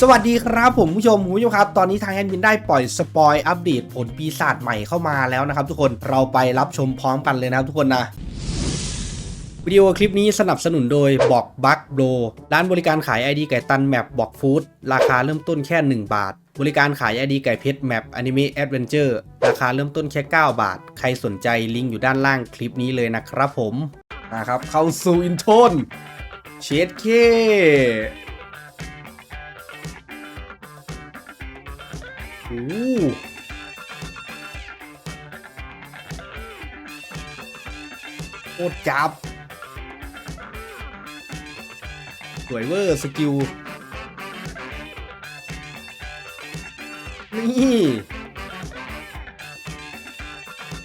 สวัสดีครับผมผู้ชมคุณผู้ชมครับ ตอนนี้ทางแอดมินได้ปล่อยสปอยอัปเดตผลปีศาจใหม่เข้ามาแล้วนะครับ ทุกคนเราไปรับชมพร้อมกันเลยนะครับทุกคนนะวิดีโอคลิปนี้สนับสนุนโดยบอกบัคโบรร้านบริการขาย ID ไก่ตันแมปบอกฟู้ดราคาเริ่มต้นแค่ 1 บาท บริการขาย ID ไก่เพชรแมปอนิเมะแอดเวนเจอร์ราคาเริ่มต้นแค่ 9 บาท ใครสนใจลิงก์อยู่ด้านล่างคลิปนี้เลยนะครับผมนะครับเข้าสู่อินโทนเชดเค โอ้โหโคตรจับ สวยเวอร์สกิล นี่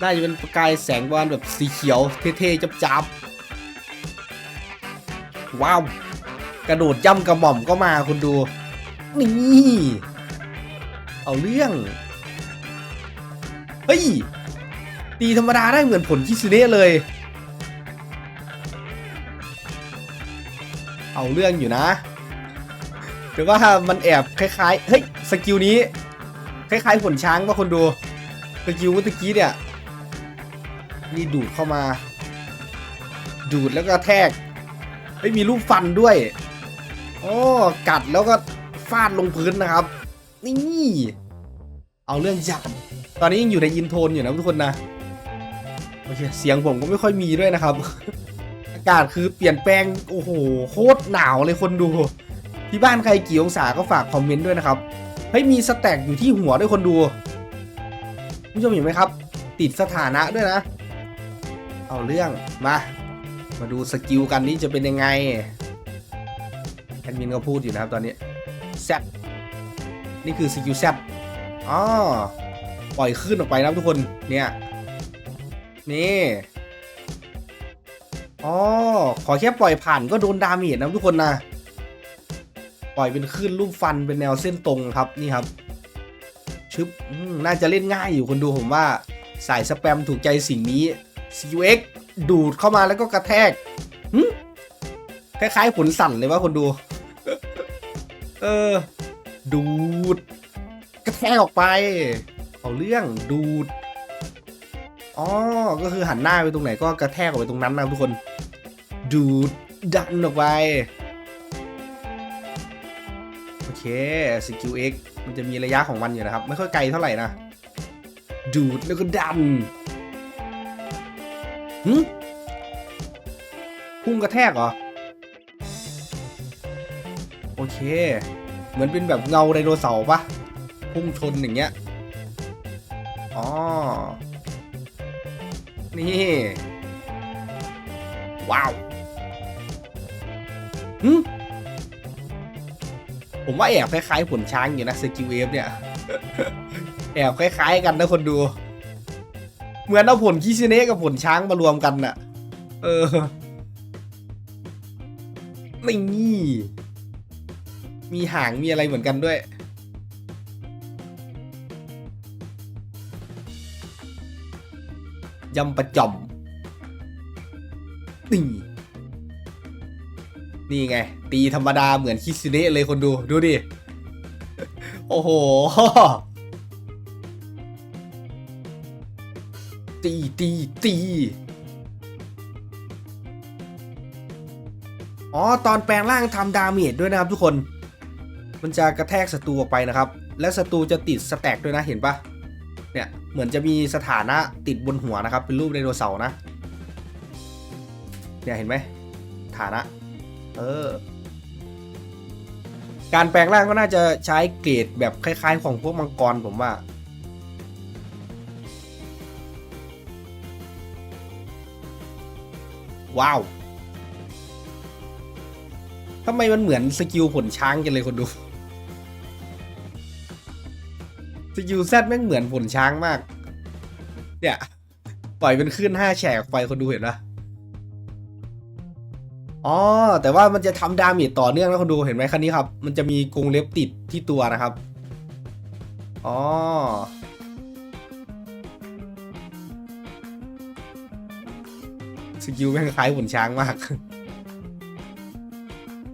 น่าจะเป็นประกายแสงบอลแบบสีเขียว เท่ๆ จับๆว้าว กระโดดย่ำกระหม่อมก็มาคุณดู นี่ เอาเรื่อง เฮ้ย ตีธรรมดาได้เหมือนผลคิสเนะเลย เอาเรื่องอยู่นะแต่ว่ามันแอบคล้ายๆ เฮ้ย สกิลนี้ คล้ายๆผลช้างป่ะคนดู สกิลเมื่อกี้เนี่ยนี่ดูดเข้ามา ดูดแล้วก็แทกเฮ้ยมีรูปฟันด้วยอ๋อกัดแล้วก็ฟาดลงพื้นนะครับ นี่ เอาเรื่องจับ ตอนนี้ยังอยู่ในอินโทนอยู่นะทุกคนนะ โอเค เสียงผมก็ไม่ค่อยมีด้วยนะครับ อากาศคือเปลี่ยนแปลง โอ้โห โคตรหนาวเลยคนดู ที่บ้านใครกี่องศาก็ฝากคอมเมนต์ด้วยนะครับ เฮ้ย มีสแต็กอยู่ที่หัวด้วยคนดูผู้ชมเห็นไหมครับ ติดสถานะด้วยนะ เอาเรื่อง มา มาดูสกิลกันนี่จะเป็นยังไงแอดมินก็พูดอยู่นะครับตอนนี้แซด นี่คือสกิลแซดอ๋อปล่อยขึ้นออกไปนะทุกคน เนี่ย นี่อ๋อขอแค่ปล่อยผ่านก็โดนดาเมจนะทุกคนนะ ปล่อยเป็นขึ้นรูปฟันเป็นแนวเส้นตรงครับนี่ครับ ชึบน่าจะเล่นง่ายอยู่คนดูผมว่า สายสแปมถูกใจสิ่งนี้ CUX ดูดเข้ามาแล้วก็กระแทกคล้ายๆผลสั่นเลยว่าคนดู เออ ดูด กระแทกออกไป เอาเรื่องดูดอ๋อก็คือหันหน้าไปตรงไหนก็กระแทกออกไปตรงนั้นนะทุกคน ดูดดันออกไป โอเคสกิล X มันจะมีระยะของมันอยู่นะครับ ไม่ค่อยไกลเท่าไหร่นะ ดูดแล้วก็ดันหึพุ่งกระแทกเหรอ โอเค เหมือนเป็นแบบเงาไดโนเสาร์ปะพุ่งชนอย่างเงี้ย อ๋อ นี่ ว้าวหึผมว่าแอบคล้ายๆผลช้างอยู่นะสกิลเอฟเนี่ย แอบคล้ายๆกันนะคนดู เหมือนเอาผลคิซิเนะกับผลช้างมารวมกันน่ะ เออนี่มี มีหางมีอะไรเหมือนกันด้วย ยำประจอมนี่นี่ไง ตีธรรมดาเหมือนคิซิเนะเลยคนดู ดูดิ โอ้โห ตีตีตีอ๋อ ตอนแปลงร่างทำดาเมจด้วยนะครับทุกคน มันจะกระแทกศัตรูออกไปนะครับ และศัตรูจะติดสแต็กด้วยนะเห็นปะเนี่ยเหมือนจะมีสถานะติดบนหัวนะครับ เป็นรูปไดโนเสาร์นะเนี่ยเห็นไหมฐานะ เออ การแปลงร่างก็น่าจะใช้เกรดแบบคล้ายๆ ของพวกมังกรผมว่า ว้าวทำไมมันเหมือนสกิลผลช้างกันเลยคนดู กิลแซดแม่งเหมือนผลช้างมาก เนี่ย ปล่อยเป็นขึ้นห้าแฉกไปคนดูเห็นปะอ๋อ แต่ว่ามันจะทำดาเมจต่อเนื่องนะคนดูเห็นไหมคันนี้ครับ มันจะมีกรงเล็บติดที่ตัวนะครับ อ๋อ สกิลแม่งคล้ายผลช้างมาก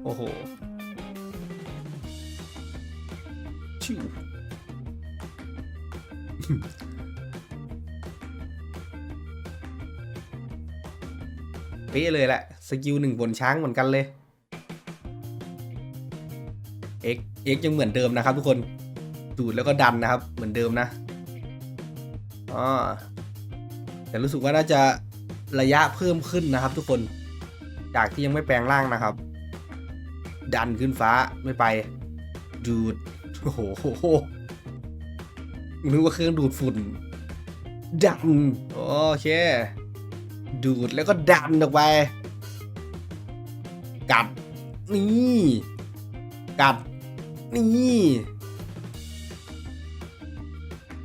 โอ้โหชิว เป๊ะเลยแหละ สกิลหนึ่งบนช้างเหมือนกันเลยเอ็กเอ็กยังเหมือนเดิมนะครับทุกคน ดูดแล้วก็ดันนะครับ เหมือนเดิมนะอ๋อแต่รู้สึกว่าน่าจะระยะเพิ่มขึ้นนะครับ ทุกคน จากที่ยังไม่แปลงร่างนะครับ ดันขึ้นฟ้าไม่ไป ดูด โอ้โห นึกว่าเครื่องดูดฝุ่นดันโอเค ดูดแล้วก็ดันออกไป กัด นี่ กัด นี่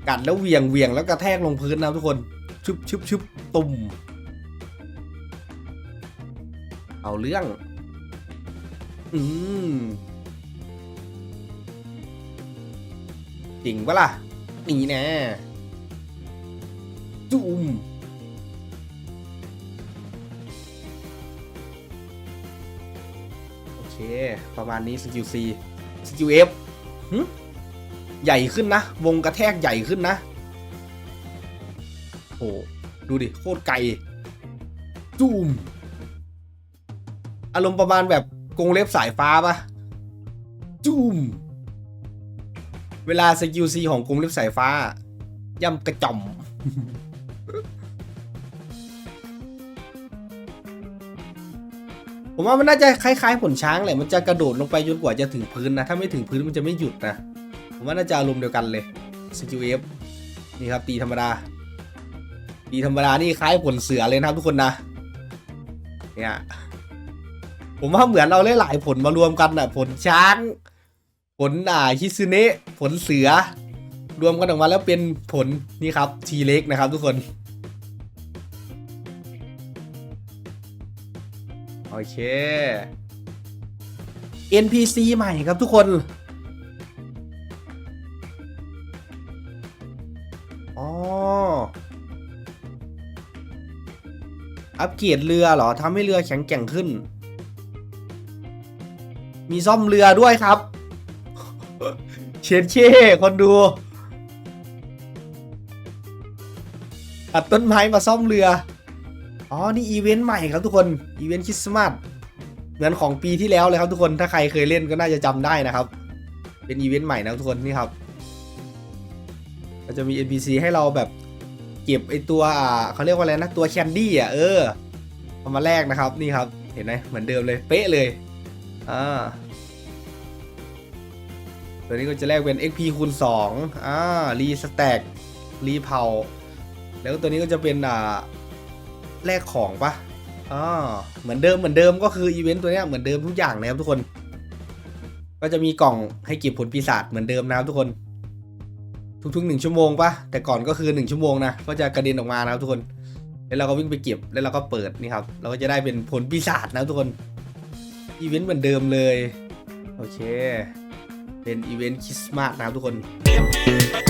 กัดแล้วเหวี่ยงเหวี่ยงแล้วกระแทกลงพื้นนะทุกคนชุบชุบชุบตุ่ม เอาเรื่อง อืมจริงปะล่ะ นี่น่จุ่มโอเค ประมาณนี้สกิล C สกิล F หึใหญ่ขึ้นนะ วงกระแทกใหญ่ขึ้นนะโหดูดิ โคตรไกลจูมอารมณ์ประมาณแบบกงเล็บสายฟ้าปะจูม เวลาสกิล C ของกรงเล็บสายฟ้า ย่ำกระจ่อม ผมว่ามันน่าจะคล้ายๆ ผลช้างแหละ มันจะกระโดดลงไปจนกว่าจะถึงพื้นนะ ถ้าไม่ถึงพื้นมันจะไม่หยุดนะ ผมว่าน่าจะอารมณ์เดียวกันเลยสกิล F นี่ครับ ตีธรรมดา ตีธรรมดานี่คล้ายผลเสือเลยนะครับทุกคนนะ เนี่ยผมว่าเหมือนเราหลายๆผลมารวมกันน่ะ ผลช้าง ผลอ่าฮิซึเนะผลเสือ รวมกันออกมาแล้วเป็นผลนี่ครับทีเล็กนะครับทุกคน โอเค NPC ใหม่ครับทุกคนอ๋ออัปเกรดเรือเหรอทำให้เรือแข็งแกร่งขึ้น มีซ่อมเรือด้วยครับ เชนเช่คนดู ตัดต้นไม้มาซ่อมเรือ อ๋อ นี่อีเวนต์ใหม่ครับทุกคน อีเวนต์คริสต์มาส เหมือนของปีที่แล้วเลยครับทุกคน ถ้าใครเคยเล่นก็น่าจะจำได้นะครับ เป็นอีเวนต์ใหม่นะทุกคนนี่ครับก็จะมี NPC ให้เราแบบเก็บไอตัวอ่าเขาเรียกว่าอะไรนะ ตัวแคนดี้อะเออเอามาแลกนะครับนี่ครับ เห็นไหมเหมือนเดิมเลยเป๊ะเลยอ่า ตัวนี้ก็จะแลกเป็น XP คูณ2อ่ารีสแต็กรีเผาแล้วตัวนี้ก็จะเป็นอ่าแลกของปะอ่าเหมือนเดิมเหมือนเดิมก็คืออีเวนต์ตัวนี้เหมือนเดิมทุกอย่างนะครับทุกคน ก็จะมีกล่องให้เก็บผลปีศาจเหมือนเดิมนะครับทุกคน ทุกๆหนึ่งชั่วโมงปะแต่ก่อนก็คือหนึ่งชั่วโมงนะก็จะกระเด็นออกมานะครับทุกคนแล้วเราก็วิ่งไปเก็บแล้วเราก็เปิดนี่ครับ เราก็จะได้เป็นผลปีศาจนะครับทุกคนอีเวนต์เหมือนเดิมเลย โอเค เป็นอีเวนต์คริสต์มาสนะครับทุกคน